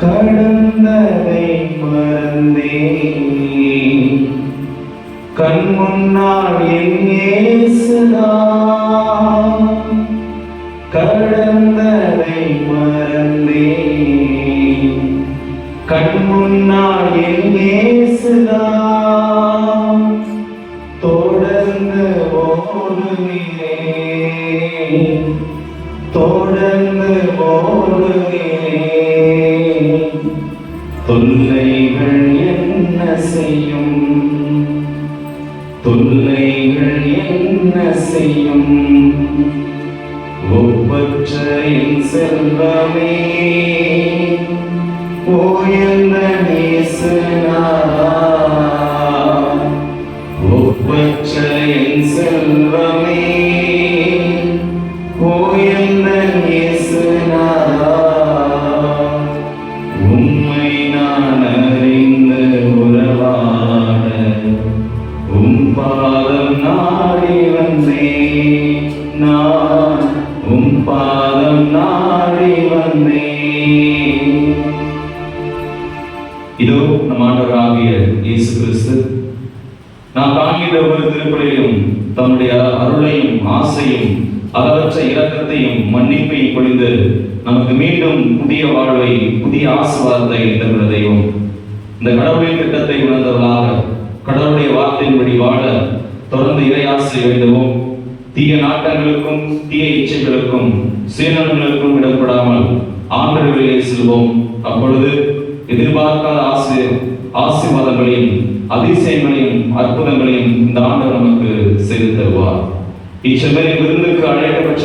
கடந்ததை மறந்தே கண் முன்னால் கடந்ததை மறந்தே கண் முன்னால் என் தொடர்ந்து ஓடுகிறேன். தொடர்ந்து ஓடுகிறேன். தொல்லைகள் என்ன செய்யும்? தொல்லைகள் என்ன செய்யும்? ஒப்பற்ற என் செல்வமே ஓயந்த நேசனாரா ஒப்பற்ற என் செல்வமே பாதம் நாடி வந்தேன் நான் உம் பாதம் நாடி வந்தேன் இதோ நம் ஆண்டவராகிய இயேசு கிறிஸ்து. நாம் காண்கின்ற ஒரு திருப்பலியிலும் தன்னுடைய அருளையும் ஆசையும் அளவற்ற இரக்கத்தையும் மன்னிப்பையும் பொழிந்து நமக்கு மீண்டும் புதிய வாழ்வை புதிய ஆசுவாதத்தை தருகிற தெய்வம். இந்த கடவுளின் திட்டத்தை உணர்ந்தவர்களாக வார்த்தையின்படி வாழ தொடர்ந்து இறையாசை வேண்டுவோம். தீய நாட்டங்களுக்கும் தீய இச்சைகளுக்கும் சுயநலங்களுக்கும் இடப்படாமல் ஆண்டவர்களிலே செல்வோம். அப்பொழுது எதிர்பார்க்காத ஆசை ஆசீர்வாதங்களையும் அதிசயங்களையும் அற்புதங்களையும் இந்த ஆண்டவர் நமக்கு செய்து தருவார். இச்செம்மறின் விருந்துக்கு அழைக்கப்பட்ட